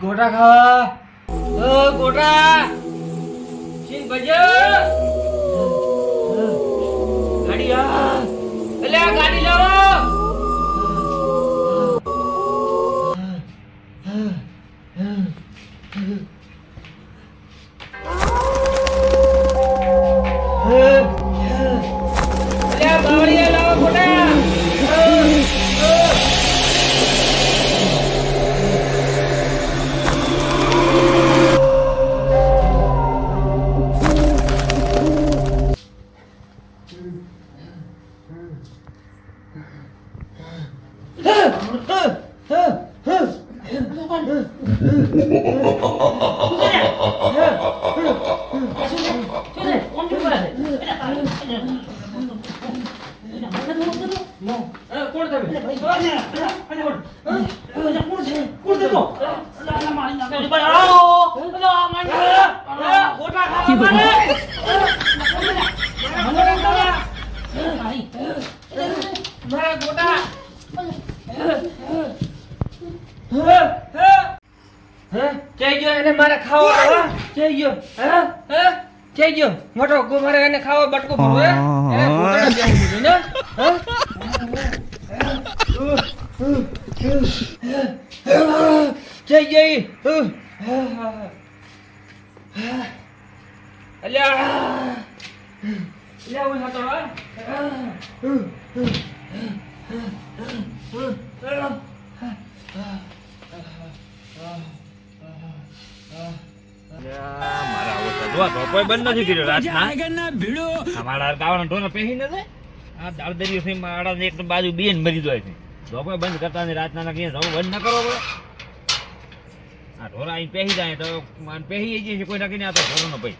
ગોટા ખાવા અ ગોટા સિંગ ભજ્યા ગાડી મારા ખાવો જઈ ગયો હા હા જઈ ગયો મોટો મારે એને ખાવો બટકો ભરવો અલ્યા અલ્યા હું હતો મારા આવો સજવા તો કોઈ બંધ નથી કર્યો રાતના. અમારા ગાવાના ઢોરને પહેરી નથી આ દાળદરીઓ થી મારા એક બાજુ બેન મરી જાય છે. ધોપો બંધ કરતા નહીં રાતના ના ક્યાં જવું બંધ ન કરો પડે. આ ઢોરા અહીં પહેરી જાય તો પહેરી જાય છે કોઈ નાખીને આ તો ઢોરો નો ભાઈ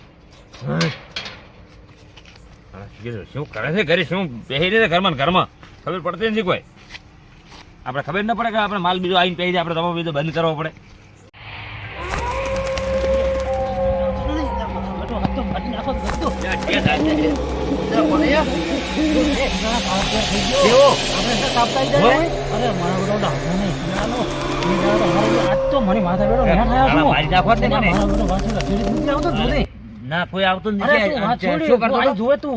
શું કરે છે ઘરે શું પહેરી રહે છે ઘરમાં ઘરમાં? ખબર પડતી નથી કોઈ. આપણે ખબર ન પડે કે આપણે માલ બીજો આવીને પહેરી જાય આપણે ધોપો બીજો બંધ કરવો પડે. મારી નાખો જ નહીં મને. ના કોઈ આવતું નથી શું કરતો તો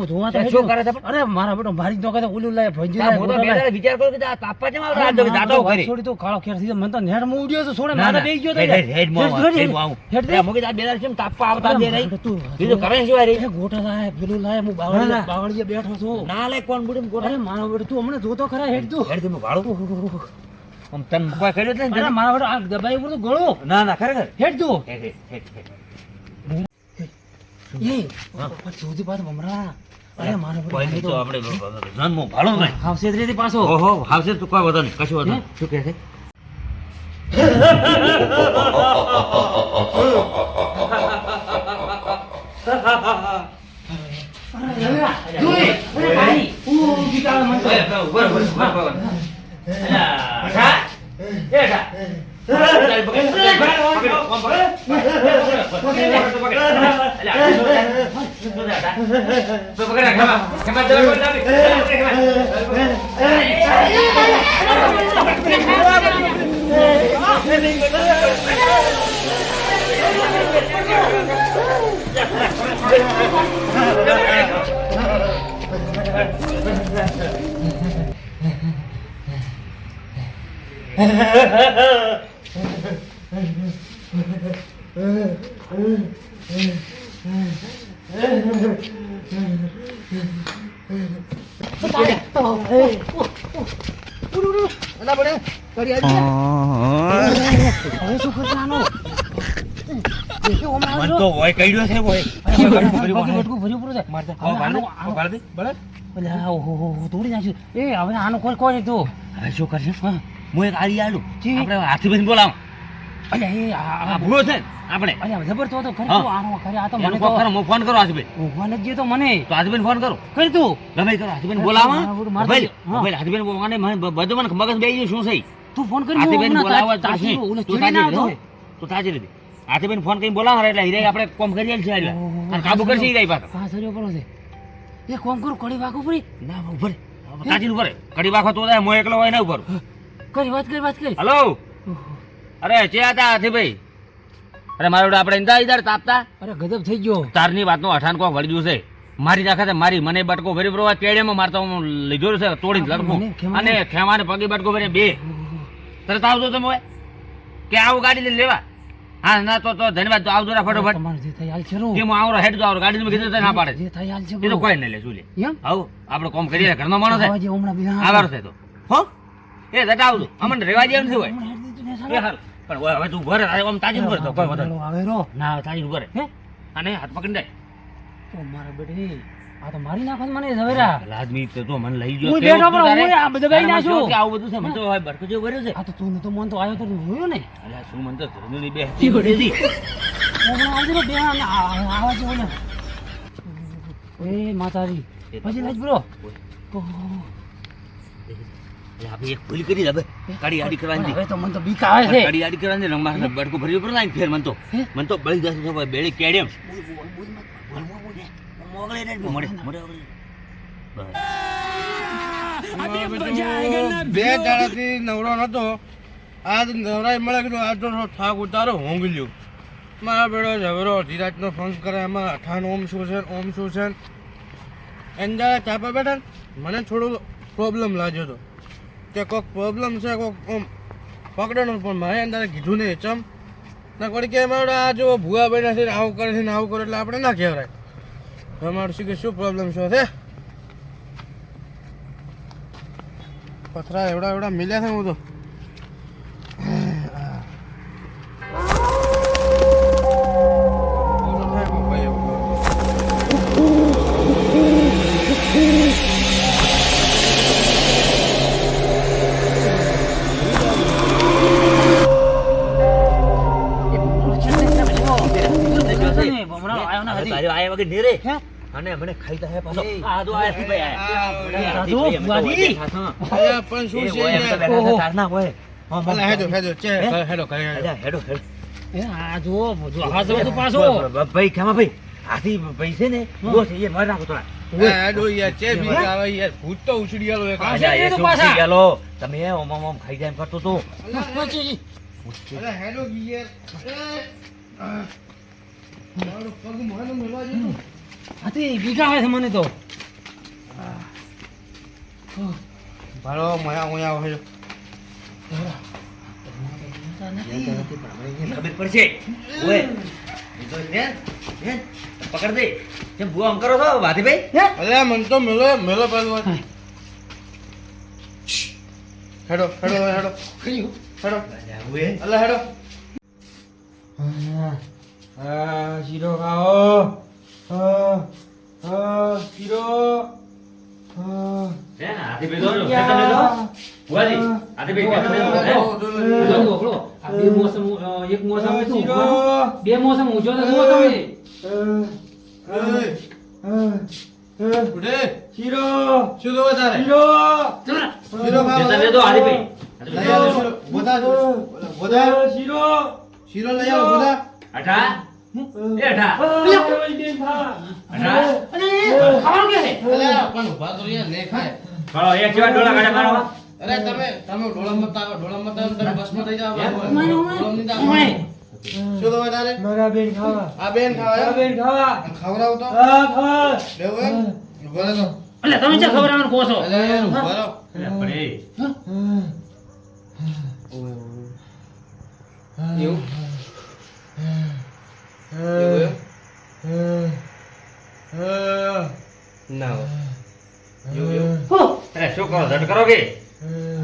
શું કરે છે અરે મારા બેટો મારી તો નોખે ઓલું લાય ભંજી લાય, હું તો ગોટા બે લાય. દાડા વિચાર કરું કે આ પાપા કેમ આવતા? આ અરે જાતો કરી. છોડી તું કાળો ખેરથી. મને તો નેટમાં ઉડ્યો છે છોડે મારે ના. ગયો તો હેડ, મો હેડ મો આવું, હેડ, દે તે મૂકી આ બે દાડા કેમ તાપવા આવતા દે રહી? તું બીજું કરે શું આ? એ ગોટા લાય પેલું લાય હું બાવળી બાવળીએ બેઠો છું ના લે, કોણ બુડી ગોટા અરે મારો બેટો તું હમણે જોતો ખરા હેડ તું હેડ, તું ભાડું. આમ તન મુકવા કર્યો ને? મારા બેટો આ દબાઈ ઉપર તો ગળો ના ના ખરેખર હેડ તું હેડ, હેડ. એ જોતી પાછો ભમરા અરે મારો બેટો તો આપણે જન્મો ભાડો નહીં. હાવ છેતરીથી પાછો ઓહો, આવશે તો કોઈ વાંધો કશું શું કહે છે? ભાઈ પકડ, પકડ, પકડ, પકડ? પકડ, પકડ, પકડ. અલા, શું છે? શું છે, અઢા? તો પકડ, ખેમા. ખેમા, જરા કોઈ લાવી. હવે શું આનો મન તો હોય કઈડ્યો છે હોય બટકું ભર્યું પૂરું થાય. મારતા. હવે હવે આનો- ભાડું, ભાડું. બળદ? અલ્યા, ઓહો, હો, હો, તોડી નાખ્યું. એ હવે આનો કોઈ કોઈ તું હવે શું કરશે હું એક આડી આડું. આપણે હાથી બધી બોલાવ અલ્યા એ આ- ભૂલો છે આપણે અલ્યા જબર તો હતો ખરી આનો ખરી આ તો મને તો હું ફોન કરો ઊંઘવા નથી દેતો મને તો હાથીભાઈને ફોન કરો કરી તું ગમે કરો બોલાવા ભાઈ હા. ભાઈ હાથીભાઈને બોલાવાને મને બધું મને મગજ બેસી શું છે તું ફોન કરી હું બોલાવવા તાજી- તું તાજી. તું તાજી રહે. હાથીભાઈને ફોન કરીને બોલાવો એટલે હિરાઈ આપણે કોમ કરી છીએ એટલે અને કાબુ કરશે હિરાઈ રહી પાછો. પડો છે એ કોમ કરું કડી વાખો પડી ના ઉપર તાજી ઉપર કડી વાખો તો મો એકલો હોય ના ઉપર કરી વાત કરી વાત કરી. હલો? અરે ચે હતા હાથીભાઈ? અરે મારો આપણે ઇંદા ઇદાર તાપતા? અરે ગજબ થઈ ગયો. તારની વાતનો અઠાન કોક વળગ્યું છે. મારી નાખે છે મારી મને બટકો ભરી ભરવા પેડેમાં મારતો લીધો છે તોડી લડકો અને ખેમાને પગે બટકો ભરી બે. તરત આવજો તમે હોય કે આવું ગાડી લઈને લેવા. હા ના તો તો ધન્યવાદ તો આવજો રા ફટોફટ. તમારે જે થાય હાલ છે રો. આવરો હેડ તો આવરો ગાડી કીધું તો ના પાડે. જે હાલ છે એ તો કોઈ નહીં લે શું લે? એમ? આવું આપણે કોમ કરીએ ઘરનો માણસ છે હમણાં આવારો છે તો. હો? એ જતા આવજો. અમને રેવા જેમ છે હોય. એ. પણ હવે તું ઘરે આમ તાજી ભરે તો કોઈ વધારે આવે રો ના તાજી ભરે હે? અને હાથ પકડી દે ઓ મારા બેટે. આ તો મારી નાખો છે મને ઝવેરા. લાજમી તે તો મને લઈ ગયો હું બેઠો પણ? હું આ બધા તારે બાઈ મને નાખ્યું. કહ્યું કે આવું બધું છે મને તો હવે બરકો જેવો ભર્યો છે. આ તો તું તો મન તો આવ્યો તો જોયું ને અલ્યા શું મને તો ધ્રુવની બે હતી વળેલી. હમણાં આવજે રો બે આવા જેવો ને. એ માતાજી પછી લાજ બ્રો આપણે એક ભૂલ કરી દે હવે. આડી કરવાની હવે તો મને તો બીક આવે છે. કાળી આડી કરવાની ને રંગમાં બડકો ભર્યો પડે ને ફેર મને તો. હે? તો બળી જશે બેડી કેડેમ. મોગળે ને મોડે મોડે બે દાડાથી નવરો નતો. આજ નવરાય મળે કીધું આજ તો થોડો થાક ઉતારો ઊંઘ લ્યો મારા બેડો ઝઘડો ધીરાજનો ફોન કરે એમાં અઠાણ ઓમ શું છે ઓમ શું છે એને જયારે ચાપા બેઠા મને થોડો પ્રોબ્લેમ લાગ્યો હતો કે કોઈક પ્રોબ્લેમ છે કોઈક ઓમ પકડેલો પણ મારે અંદર કીધું નહીં ચમ. ના કોઈ કે મારો આ જો ભૂવા બેઠા છે આવું કરે છે ને આવું કરે એટલે આપણે ના કહેવાય. હવે મારું શું કે શું પ્રોબ્લેમ છો છે પથરા એવડા એવડા મિલ્યા છે હું તો. અને મને ખાઈ તા હે પાછો. આ જો આયા ભાઈ આ આ. હોય હા. અલ્યા, પણ શું છે હોય તાર ઓહો. તારના હોય. હા, હેડો હેડો ચે હેડો હેડો હેડો હેડો એ આ જો જો આ જો તું પાછો બ- બ- ભાઈ ખેમા ભાઈ આથી ભાઈ છે ને દોસ્ત એ મારી નાખો થોડા હા, યાર ચે બીક આવે યાર ભૂત તો ઉછડી ગયેલો એક તો પાછા. ગયેલો? તમે એ ઓમ ઓમ ખાઈ જાય કરતો તો પછી હેડો યાર મારો પગ મને મળવા જેવું. હાથી બીક આવે છે મને તો. ભાડો મયા મયા હોય. ખબર પડશે. ઓય. પકડ દે. કેમ ભૂવા આમ કરો છો વાતીભાઈ અલ્યા મન તો મેલો મેલો પેલું હેડો હેડો હેડો હેડો. અલ્યા હેડો. હા શીરો ખાઓ હા હા શીરો હા છે ને, હાથીભાઈ દોડો, ખેતર ભુવાજી, હાથીભાઈ ખેતર લઈ દો, હે? જો ઓળખો. આ બે મોસમ એક મોસમ હા, બે મોસમ ઊંચો તો જુઓ તમે ઉઠે શીરો શું જોવે તારે શીરો શીરો ખાવા ખેતર લઈ દો, હાથીભાઈ. લઈ શીરો બધા બધા શીરો શીરો લઈ આવો બધા અઠા? એ અઠા. અઠા? અને ખાવાનું કે પણ ઊભા તો યાર નહીં ખાય ફળો, એક જેવા ડોળા કાઢે મારો. અરે તમે તમે ડોળા મત આવો ડોળા મત આવો તમે બસમાં થઈ જાઓ ડોળા નહીં આવો. શું જોવે તારે? મારા બેન ખાવા. આ બેન ખાવા મારા બેન ખાવા. અને તો. હા ખાવા. લેવું એમ. ઊભા તો. એટલે તમે ચા ખબર કહો છો? એવું? એવું ના એવું એવું? શું કરો ઝટ કરો કે?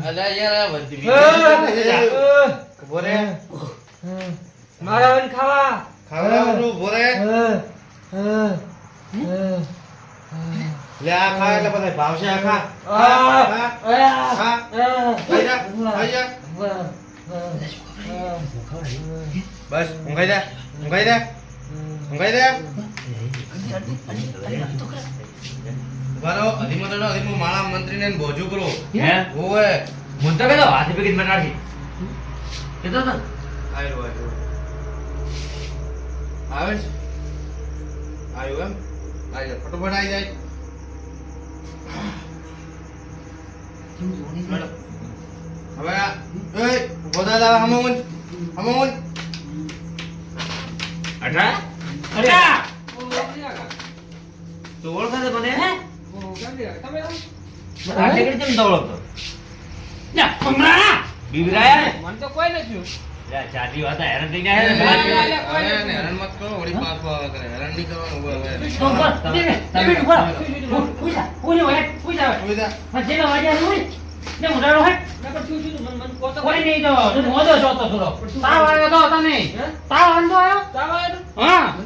અલ્યા યાર આ બધી ઊભો રે. મારા વન ખાવા. ખવડાવો તો ઊભો રે. લે આ ખા એટલે બધા ભાવશે આ ખા. બસ ઊંઘાઈ દે ઊંઘાઈ દે ઊંઘાઈ જા. ઊભા રહો અધિમો માળા મંત્રીને ને ભોજું કરો. હે? ઓવે મને તો કહેતો પેકી કીધું મને તો? આયો આયરો આવે છે? આયો એમ? આવી જાય. ફટોફટ આવી જાય મેડમ. હવે આ એ બોદા લાવા હમો મુન હમો મુન અઢા અરે તો ઓળખાતે મને હે?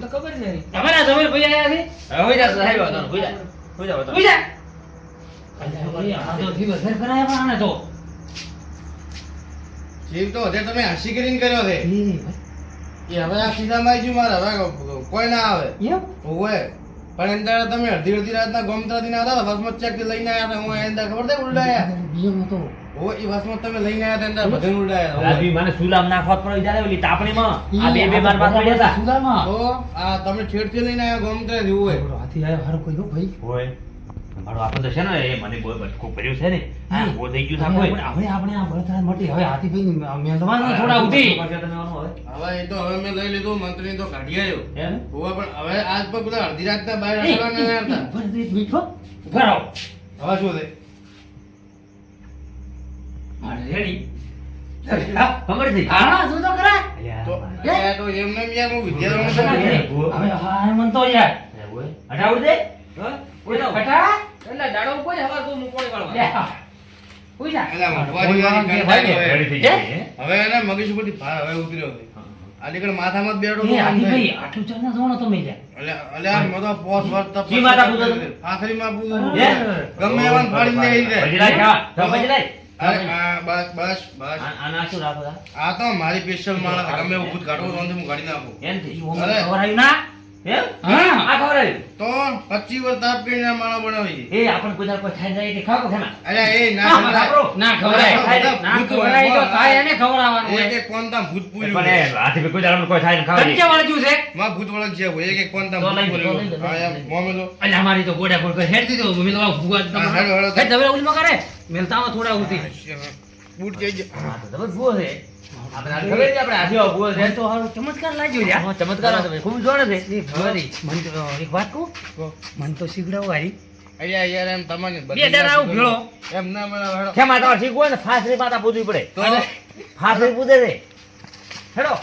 ખબર નહીં તમારા જમીન ભાઈ આયા છે? હવે સાહેબ વાતો જા આ તો દિવસ ફેર કરાયા પણ આને તો. જીવ તો હજે તમે હાસી કરીને કર્યો છે એ, હવે આ સીધામાં આવી મારે હવે કોઈ ના આવે? પણ એમ તમે અડધી અડધી રાતના ગોમત્રાથી ના હતા વસમત ચેક લઈને આવ્યા હું એના ખબર છે ઉડાયા બીજામાં તો. ઓ એ વસમત તમે લઈને આવ્યા હતા એના ઉડાયા રાજવી મને સુલામ નાખવા પડે જ્યારે ઓલી તાપણીમાં. આ બે બે માર પાસે પડ્યા હતા તો આ તમે છેડથી લઈને આવ્યા ગોમત્રાથી ઓવે બોલો, હાથી આયો હારો કોઈ ભાઈ? હોય. મારો આપણે તો છે ને એ મને બહુ બટકું ભર્યું છે ને. આ બહુ થઈ ગયું હવે હવે આપણે આ બળતરા મટી. હવે હાથી ભાઈ મેલવાના થોડા ઉઠી હવે. એ તો હવે મેં લઈ લીધું મંત્રી તો કાઢી આવ્યો એમ? ઓવે પણ હવે આજ પર બધા અડધી રાત બહાર હતા. હવે શું છે હા, રેડી. ખબર છે? હા શું તો કરા તો અલ્યા, તો એમને એમ યાર હું વિદ્યાર્થીઓને હવે. હા મન તો યાર. એવું દે. હા? બેટા એટલે દાડો ઉપર તો લે? હવે એના મગજ ઉપરથી ભાર હવે ઉતર્યો છે. આ દીકરો માથામાં બેડો બેઠો એ થાય. ભાઈ આટલું ચાલ ના જોણો તમે જા અલે અલે આ મતો પોસ વર તપ શી માથા પૂજો તમે? આખરીમાં પૂજો ગમે એવાને ફાડી દે ખાવા. અરે આ બસ બસ બસ આના શું રાખો? આ તો મારી સ્પેશિયલ માળા તમે ઉભું કાઢો તો હું કાઢી નાખું એમ? હા. એ ના અમારી તો ગોડા ગોળ કરી હેડ દીધો. થોડા ઉતી જઈ જાય. મને તો એક વાત કહું? મને તો શીખડાવો હારી. એમ તમારે બે દાડા આવું ભેળો. એમ ના મળે હેડો. કેમ આ તમારે શીખવું હોય ને? ફાસરી પાતા પૂજવી પડે. ફાસરી પૂજે છે. હેડો.